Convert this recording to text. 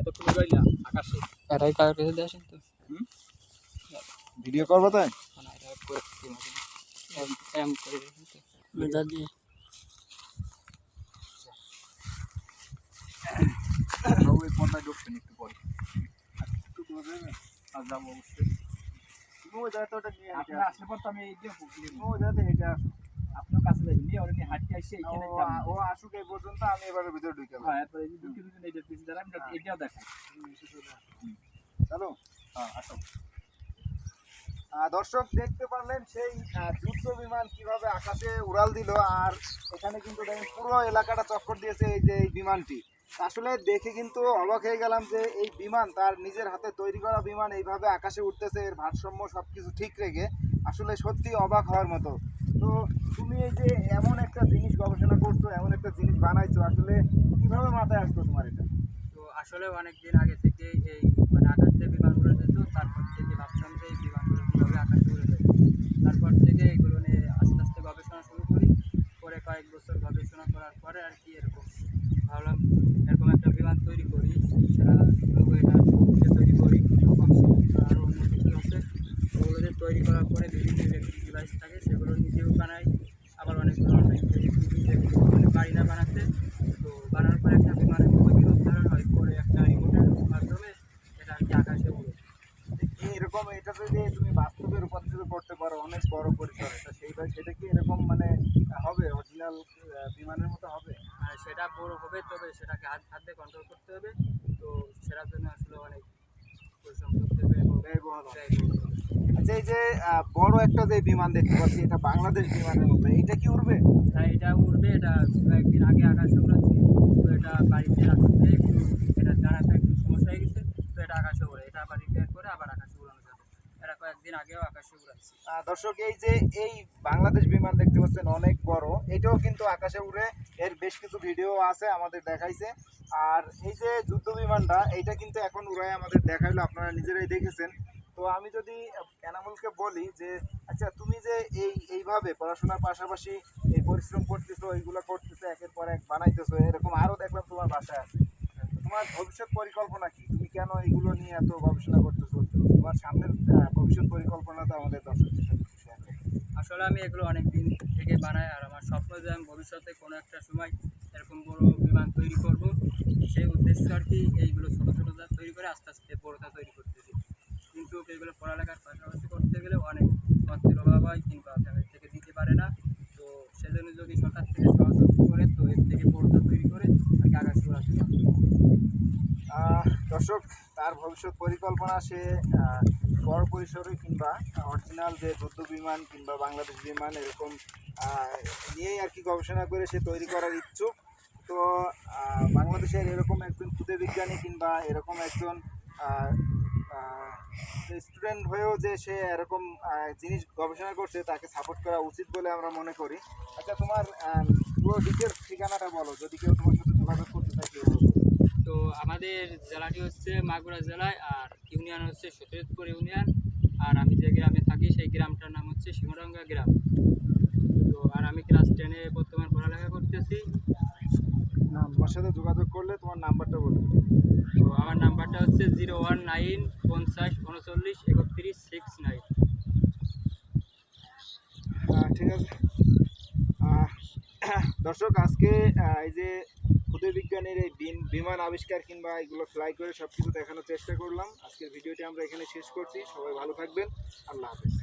এতক্ষণ রইলা আকাশে। এটাই কার কাছে দিয়ে আসেন তো? ভিডিও করব তাই? না এটা করে দিই মাঝে এম করে দিই দিয়ে। ওই পর্দায় ঢুকছেন একটু পরে। একটু করে আর যাব অবশ্যই। ওই জায়গাটা ওটা নিয়ে। আসলে পর তো আমি এই তুমি ওই জায়গাতে হেঁটে আসো আপনার কাছে যাই নিয়ে ওরা নিয়ে হাঁটতে আসছে এখানে ও আসুক এই পর্যন্ত আমি এবারে ভিতরে ঢুকে হ্যাঁ এরপরে এই ঢুকে ঢুকে এই যে পিছনে দাঁড়ান এটাও দেখাই। চলো হ্যাঁ আসো। দর্শক দেখতে পারলেন সেই যুদ্ধ বিমান কীভাবে আকাশে উড়াল দিল আর এখানে কিন্তু দেখেন পুরো এলাকাটা চক্কর দিয়েছে এই যে এই বিমানটি। আসলে দেখে কিন্তু অবাক হয়ে গেলাম যে এই বিমান তার নিজের হাতে তৈরি করা বিমান এইভাবে আকাশে উঠতেছে এর ভারসাম্য সব কিছু ঠিক রেখে। আসলে সত্যি অবাক হওয়ার মতো। তো তুমি এই যে এমন একটা জিনিস গবেষণা করছ, এমন একটা জিনিস বানাইছো, আসলে কীভাবে মাথায় আসলো তোমার এটা? তো আসলে অনেক দিন আগে থেকে এই মানে আকাশ বিমান উড়ে যেত, তারপর থেকে ভাবতাম যে এই বিমানগুলো কীভাবে আকাশে উড়ে যায়। তারপর থেকে এগুলো নিয়ে আস্তে আস্তে গবেষণা শুরু করি। পরে কয়েক বছর গবেষণা করার পরে আর কি এরকম ভাবলাম, এরকম একটা বিমান তৈরি করি, সেটা তৈরি করি আরও অন্য কিছু আছে ওগুলো তৈরি করার পরে বিভিন্ন ইলেকট্রিক ডিভাইস থাকে নিজেও বানাই আবার অনেকগুলো অনলাইন থেকে মানে না বানাতে তো বানানোর পরে একটা বিমানের মতো বিরোধ ধারণ হয় পরে একটা রিমোটের মাধ্যমে এটা আর কি আকাশে উড়ে। এরকম এটা যদি তুমি বাস্তবে রূপান্তরিত করতে পারো অনেক বড় পরিসরে তো সেইভাবে সেটা কি এরকম মানে হবে অরিজিনাল বিমানের মতো হবে? আর সেটা বড় হবে তবে সেটাকে হাত হাতে কন্ট্রোল করতে হবে। তো সেটার জন্য আসলে অনেক পরিশ্রম করতে হবে এবং ব্যয়বহুল। যে আহ, বড় একটা যে বিমান দেখতে পাচ্ছি এটা বাংলাদেশ বিমানের মতো এটা কি উড়বে? তাই এটা উড়বে এটা কয়েকদিন আগে আকাশে উড়াচ্ছি তো এটা বাড়িতে রাখতে একটু এটা দাঁড়াতে একটু সমস্যা হয়ে গেছে তো এটা আকাশে উড়ে এটা আবার রিপেয়ার করে আবার আকাশে উড়ানো যাবে। এটা কয়েকদিন আগেও আকাশে উড়াচ্ছি। দর্শক এই যে এই বাংলাদেশ বিমান দেখতে পাচ্ছেন অনেক বড় এটাও কিন্তু আকাশে উড়ে এর বেশ কিছু ভিডিও আছে আমাদের দেখাইছে আর এই যে যুদ্ধ বিমানটা এইটা কিন্তু এখন উড়ায় আমাদের দেখাইলো আপনারা নিজেরাই দেখেছেন। তো আমি যদি এনামুলকে বলি যে আচ্ছা তুমি যে এই, এইভাবে পড়াশোনার পাশাপাশি এই পরিশ্রম করতেছো, এইগুলো করতেছো, একের পর এক বানাইতেছো, এরকম আরও দেখলাম তোমার বাসায় আছে। তোমার ভবিষ্যৎ পরিকল্পনা কি? তুমি কেন এগুলো নিয়ে এত গবেষণা করতেছো? তোমার সামনের ভবিষ্যৎ পরিকল্পনাটা আমাদের দর্শকদের আসলে আমি এগুলো অনেক দিন থেকে বানাই, আর আমার স্বপ্ন যে আমি ভবিষ্যতে কোনো একটা সময় এরকম বড় বিমান তৈরি করব। সেই উদ্দেশ্য আর কি এইগুলো ছোটো ছোটো তৈরি করে আস্তে আস্তে বড়টা তৈরি করতেছি। কিন্তু এগুলো পড়ালেখার পাশাপাশি করতে গেলে অনেক অর্থের অভাব হয় কিংবা ফ্যামিলি থেকে দিতে পারে না। তো সেজন্য যদি সরকার থেকে সহযোগিতা করে, তো এর থেকে বড়টা তৈরি করে আর উড়াতে পারব। দর্শক, তার ভবিষ্যৎ পরিকল্পনা সে বড় পরিসরে কিংবা অরিজিনাল যে যুদ্ধ বিমান কিংবা বাংলাদেশ বিমান এরকম নিয়েই আর কি গবেষণা করে সে তৈরি করার ইচ্ছুক। তো বাংলাদেশের এরকম একজন খুদে বিজ্ঞানী কিংবা এরকম একজন স্টুডেন্ট হয়েও যে সে এরকম জিনিস গবেষণা করছে, তাকে সাপোর্ট করা উচিত বলে আমরা মনে করি। আচ্ছা তোমার পুরো ডিটেলস ঠিকানাটা বলো, যদি কেউ তোমার সাথে যোগাযোগ করতে চায় কেউ তো আমাদের জেলাটি হচ্ছে মাগুরা জেলায়, আর ইউনিয়ন হচ্ছে সৈয়দপুর ইউনিয়ন, আর আমি যে গ্রামে থাকি, সেই গ্রামটার নাম হচ্ছে সিমরঙ্গা গ্রাম। তো, আর আমি ক্লাস টেনে বর্তমান পড়ালেখা করতেছি। না তোমার সাথে যোগাযোগ করলে তোমার নাম্বারটা বলবে। তো আমার নাম্বারটা হচ্ছে জিরো ওয়ান নাইন পঞ্চাশ উনচল্লিশ একত্রিশ সিক্স নাইন। ঠিক আছে। দর্শক আজকে এই যে ক্ষুদে বিজ্ঞানীর এই বিন- বিমান আবিষ্কার কিংবা এগুলো ফ্লাই করে সব কিছু দেখানোর চেষ্টা করলাম। আজকের ভিডিওটি আমরা এখানে শেষ করছি। সবাই ভালো থাকবেন। আল্লাহ হাফেজ।